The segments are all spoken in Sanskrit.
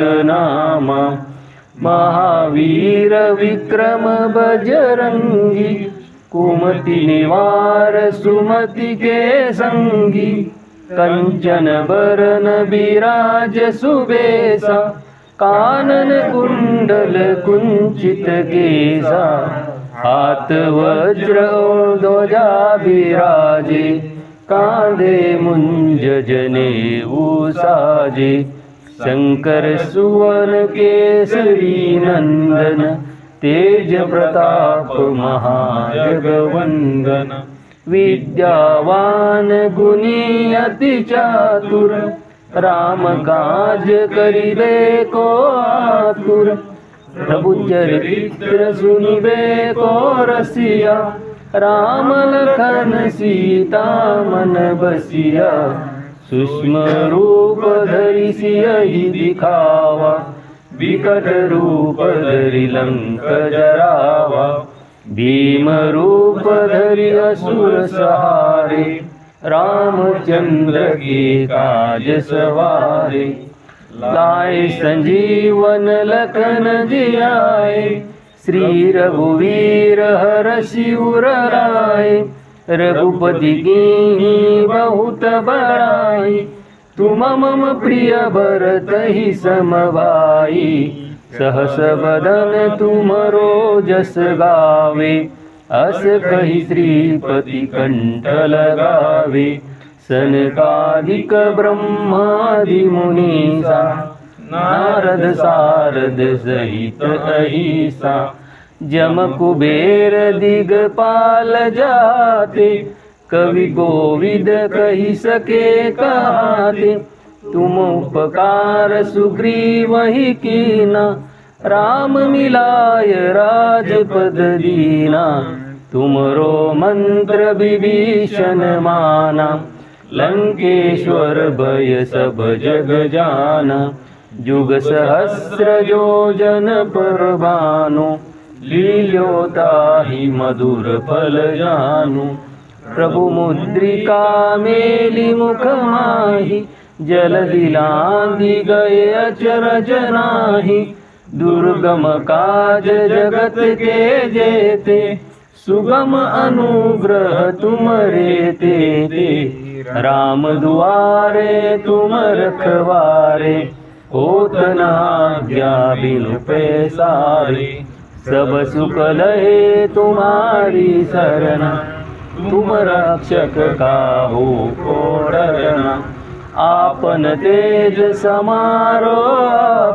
नाम। महावीर विक्रम बजरंगी कुमति निवार सुमति के संगी कंचन बरन बिराज सुबेसा कानन कुंडल कुंचित केसा हाथ वज्र ध्वजा बिराजे कांधे मुंज जने साजे शंकर सुवन केसरी नंदन तेज प्रताप महाजगवंदन विद्यावान काज करिबे को आतुर प्रभु चरित्र सुनिबे को रसिया राम लखन सीता मन बसिया सूक्ष्म रूप धरि सियहि दिखावा विकट रूप धरि लंक जरावा भीम रूप धरि असुर सहारे रामचंद्र के काज सवारे लाए संजीवन लखन जियाए श्री रघुवीर हर शिवर राय रघुपति की बहुत बड़ाई तुम मम प्रिय भरत ही समभाई सहस बदन तुम जस गावे अस कही श्रीपति कंठ लगावे। सनकादिक ब्रह्मादि मुनीसा नारद सारद सहित अहिसा जम कुबेर दिगपाल जाते, कवि गोविद कही सके कहते तुम उपकार सुग्रीव ही कीना, राम मिलाय राजपद दीना। तुमरो मंत्र विभीषण माना, लंकेश्वर भय सब जग जाना। जुग सहस्र योजन पर बानो ही मधुर फल जानू प्रभु मुद्रिका मेली मुख माही जल दिलांदी गए अचरज नाही दुर्गम काज जगत के जेते सुगम अनुग्रह तुम रेते ते राम दुआरे तुम रखवारे बिनु पैसारे सब सुख लहे तुम्हारी शरणा। तुम रक्षक को डरना। आपन तेज समारो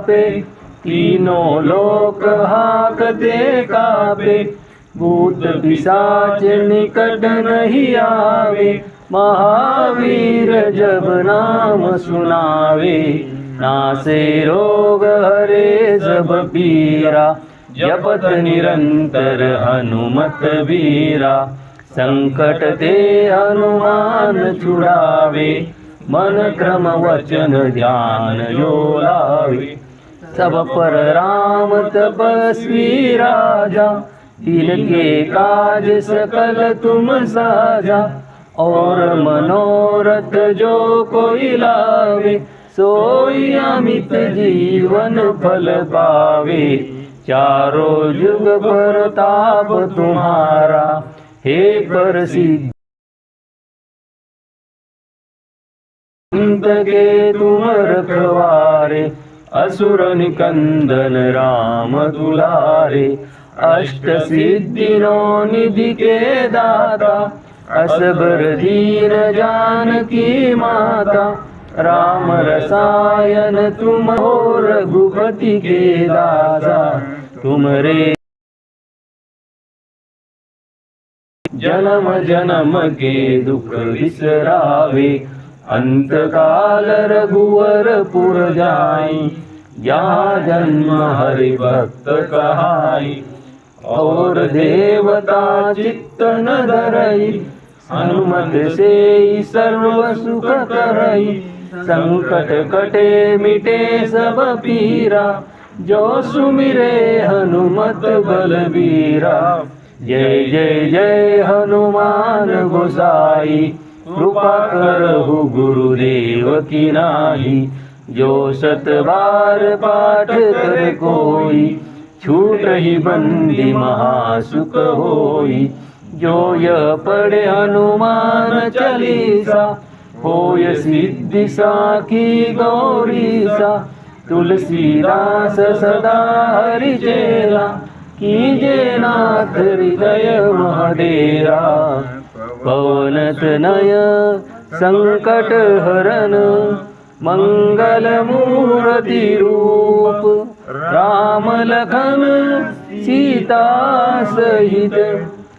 पे तीनों लोक हाकते कापे। भूत पिशाच निकट नहीं आवे। महावीर जब नाम सुनावे। नासे रोग हरे सब पीरा। जपत निरंतर हनुमत वीरा संकट ते हनुमान छुड़ावे मन क्रम वचन ध्यान जो लावे। सब पर राम तपस्वी राजा तिनके काज सकल तुम साजा और मनोरथ जो कोई लावे सोई अमित जीवन फल पावे चारों जुग पर ताप तुम्हारा, हे प्रसिद्ध। के तुम रखवारे असुर निकंदन राम दुलारे। अष्ट सिद्धिनो निधि के दाता, असबर दीन जानकी माता। राम रसायन तुम हो रघुपति के दासा तुम रे जन्म जन्म के दुख विसरावे अंत काल रघुवर पुर जाई। यहाँ जन्म हरि भक्त कहाई, और देवता चित्त न धरई। हनुमत से सर्व सुख करई, संकट कटे मिटे सब पीरा। जो सुमिरे हनुमत बलबीरा। जय जय जय हनुमान गोसाई। कृपा करहु गुरुदेव की नाही। जो सत बार पाठ कर कोई छूट ही बंदी महासुख होई। जो यह पढ़े हनुमान चालीसा सिद्धि साखी गौरी सा तुलसीदास सदा हरिजेला की जेनाथ हृदय महादेरा पवनतनय संकट हरण मूर्ती रूप। राम लखन सीता सहित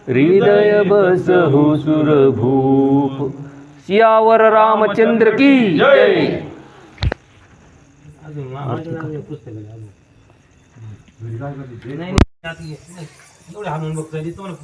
हृदय बस बसहु सुरभूप। सियावर रामचंद्र की जय। अजून मामाचं पुस्तक आहे अजून. नाही, नाही, आता हे- एवढं हाणून बघतो, आधी तुम्हाला